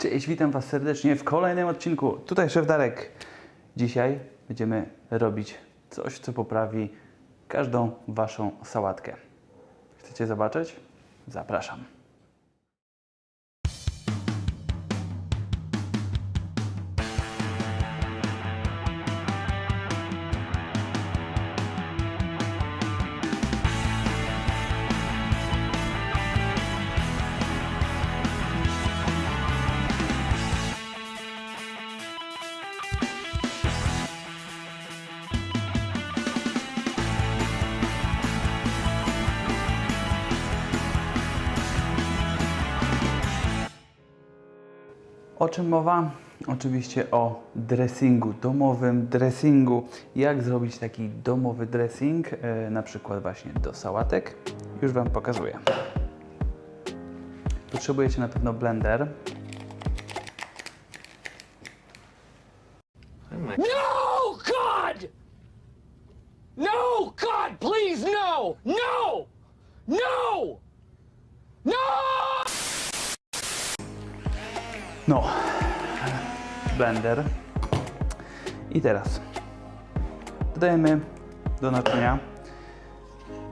Cześć, witam Was serdecznie w kolejnym odcinku. Tutaj Szef Darek. Dzisiaj będziemy robić coś, co poprawi każdą Waszą sałatkę. Chcecie zobaczyć? Zapraszam. O czym mowa? Oczywiście o dressingu, domowym dressingu. Jak zrobić taki domowy dressing, e, na przykład właśnie do sałatek. Już Wam pokazuję. Potrzebujecie na pewno blender. No, God! No, God, please, no! No! No! No! No, blender. I teraz dodajemy do naczynia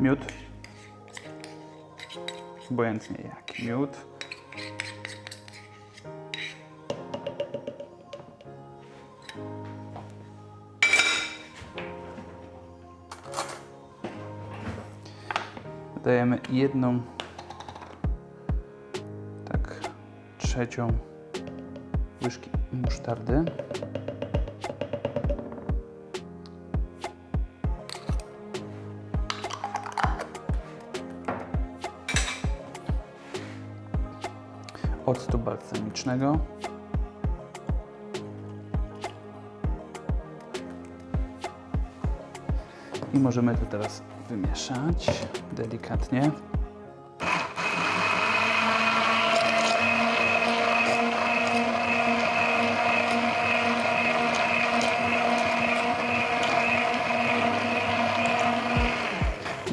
miód. Obojętnie jaki miód. Dodajemy jedną, tak, trzecią łyżki musztardy. Octu balsamicznego. I możemy to teraz wymieszać delikatnie.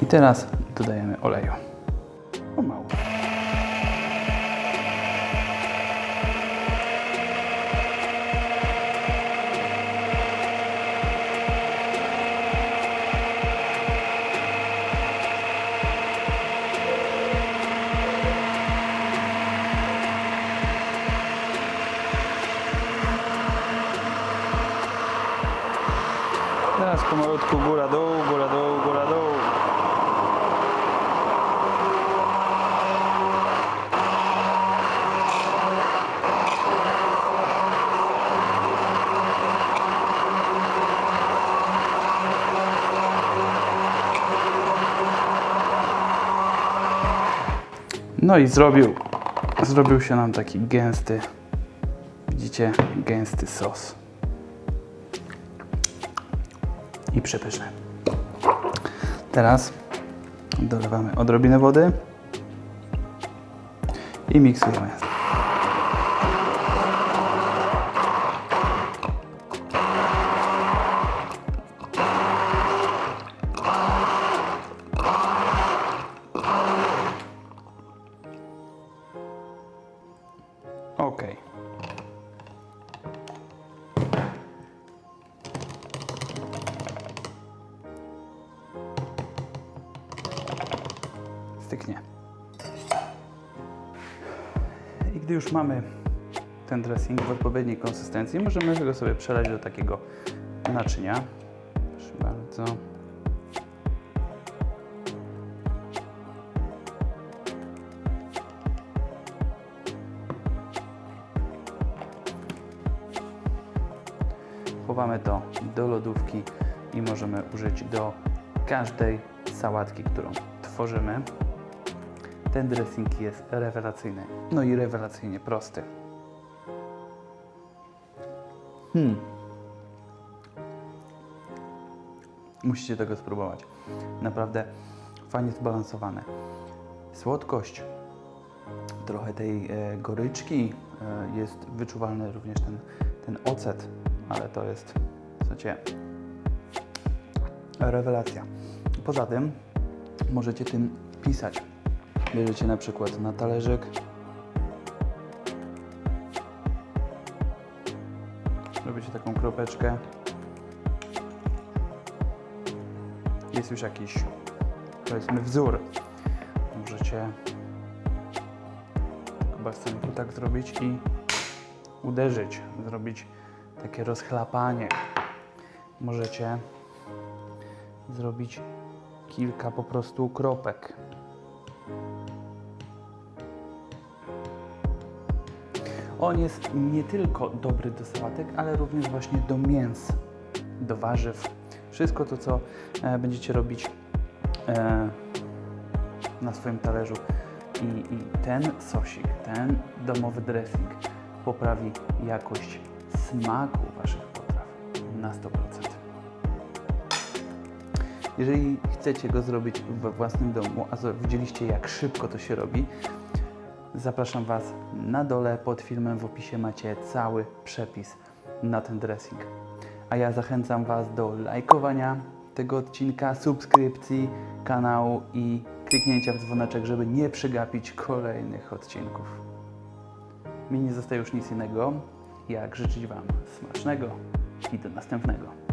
I teraz dodajemy oleju. Pomału. Teraz pomalutku góra dół, góra dół, góra dół. No i zrobił, zrobił się nam taki gęsty, widzicie, gęsty sos. I przepyszny. Teraz dolewamy odrobinę wody i miksujemy. Ok. Styknie. I gdy już mamy ten dressing w odpowiedniej konsystencji, możemy go sobie przelać do takiego naczynia. Proszę bardzo. Chowamy to do lodówki i możemy użyć do każdej sałatki, którą tworzymy. Ten dressing jest rewelacyjny. No i rewelacyjnie prosty. Hmm. Musicie tego spróbować. Naprawdę fajnie zbalansowane. Słodkość, trochę tej e, goryczki, e, jest wyczuwalny również ten, ten ocet, ale to jest, słuchajcie, rewelacja. Poza tym możecie tym pisać. Bierzecie na przykład na talerzyk robicie taką kropeczkę. Jest już jakiś, powiedzmy, wzór. Możecie basenku tak zrobić i uderzyć, zrobić takie rozchlapanie. Możecie zrobić kilka po prostu kropek. On jest nie tylko dobry do sałatek, ale również właśnie do mięs, do warzyw. Wszystko to, co e, będziecie robić e, na swoim talerzu. I, I ten sosik, ten domowy dressing poprawi jakość smaku Waszych potraw na 100%. Jeżeli chcecie go zrobić we własnym domu, a widzieliście jak szybko to się robi, zapraszam Was na dole pod filmem w opisie macie cały przepis na ten dressing. A ja zachęcam Was do lajkowania tego odcinka, subskrypcji kanału i kliknięcia w dzwoneczek, żeby nie przegapić kolejnych odcinków. Mi nie zostaje już nic innego, jak życzyć Wam smacznego i do następnego.